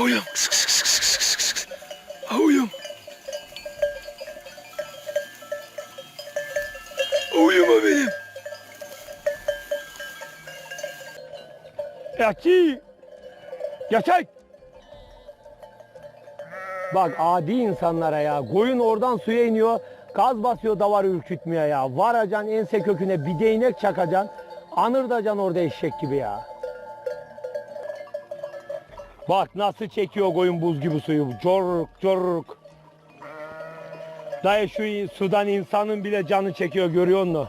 Oğlum. Kıs kıs kıs kıs kıs kıs kıs. Oğlum. Oğlum o benim. Eki. Geçek. Bak adi insanlara ya. Koyun oradan suya iniyor. Gaz basıyor davar ürkütmüyor ya. Varacan ense köküne bir değnek çakacaksın. Anırdacan orada eşek gibi ya. Bak nasıl çekiyor koyun buz gibi suyu. Corruk corruk. Dayı şu sudan insanın bile canı çekiyor görüyor musun?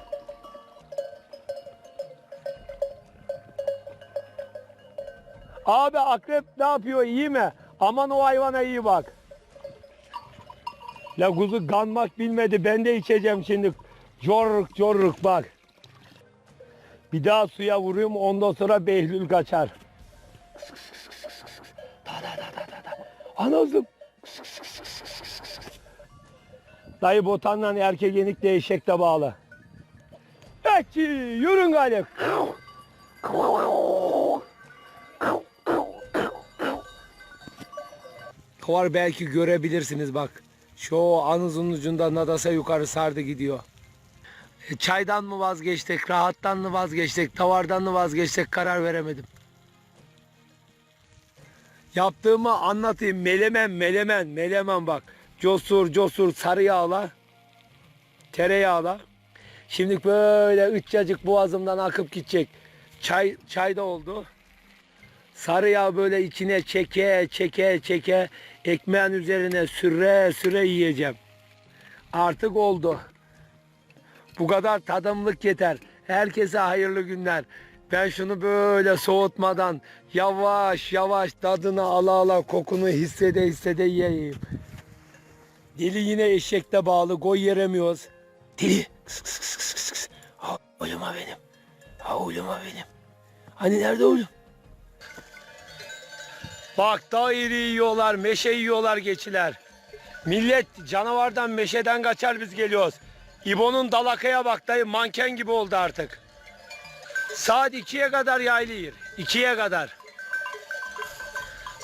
Abi akrep ne yapıyor iyi mi? Aman o hayvana iyi bak. La kuzu ganmak bilmedi ben de içeceğim şimdi. Corruk corruk bak. Bir daha suya vurayım ondan sonra Behlül kaçar. Kıs kıs kıs. Dayı botanla erkek yenik de eşek de bağlı. Eki yürün galip. Var belki görebilirsiniz bak. Şu anızın ucunda nadasa yukarı sardı gidiyor. E, Çaydan mı vazgeçtik, rahattan mı vazgeçtik, tavardan mı vazgeçtik karar veremedim. Yaptığımı anlatayım. Melemen, melemen, melemen bak. Cosur, cosur, sarı yağla, tereyağla. Şimdi böyle üçcacık boğazımdan akıp gidecek. Çay, çay da oldu. Sarı yağ böyle içine çeke çeke çeke ekmeğin üzerine süre süre yiyeceğim. Artık oldu. Bu kadar tadımlık yeter. Herkese hayırlı günler. Ben şunu böyle soğutmadan yavaş yavaş tadını ala ala kokunu hissede hissede yiyeyim. Dili yine eşekte bağlı goy yeremiyoruz. Dili. Kıs kıs kıs kıs kıs. Ha, oğluma benim. Ha oğluma benim. Hani nerede oğlum? Bak iri yiyorlar, meşe yiyorlar geçiler. Millet canavardan meşeden kaçar biz geliyoruz. İbo'nun dalakaya bak dayı manken gibi oldu artık. Saat 2'ye kadar yaylı yer. 2'ye kadar.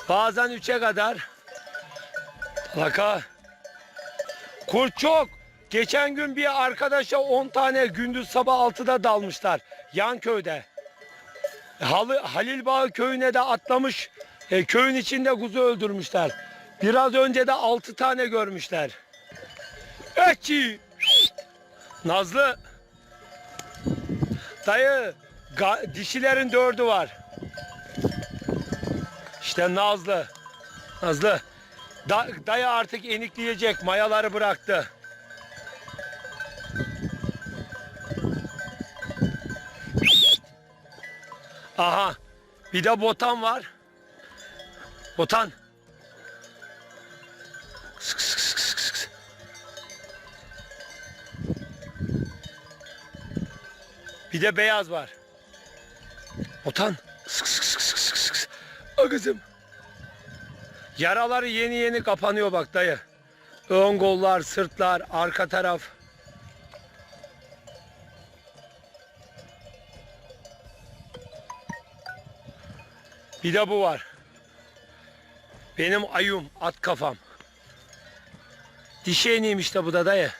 Bazen 3'e kadar. Dalaka. Kurt çok. Geçen gün bir arkadaşa 10 tane gündüz sabah 6'da dalmışlar. Yan köyde. Halı, Halil Bağı köyüne de atlamış. E, köyün içinde kuzu öldürmüşler. Biraz önce de 6 tane görmüşler. Eki. Nazlı. Dayı ga- dişilerin dördü var. İşte Nazlı. Nazlı. Da- dayı artık enikleyecek. Mayaları bıraktı. Aha. Bir de botan var. Botan. Bir de beyaz var. Kıs kıs kıs kıs kıs kıs kıs. O kızım. Yaraları yeni yeni kapanıyor bak dayı. Ön kollar, sırtlar, arka taraf. Bir de bu var. Benim ayım, at kafam. Dişi eneyim işte bu da dayı.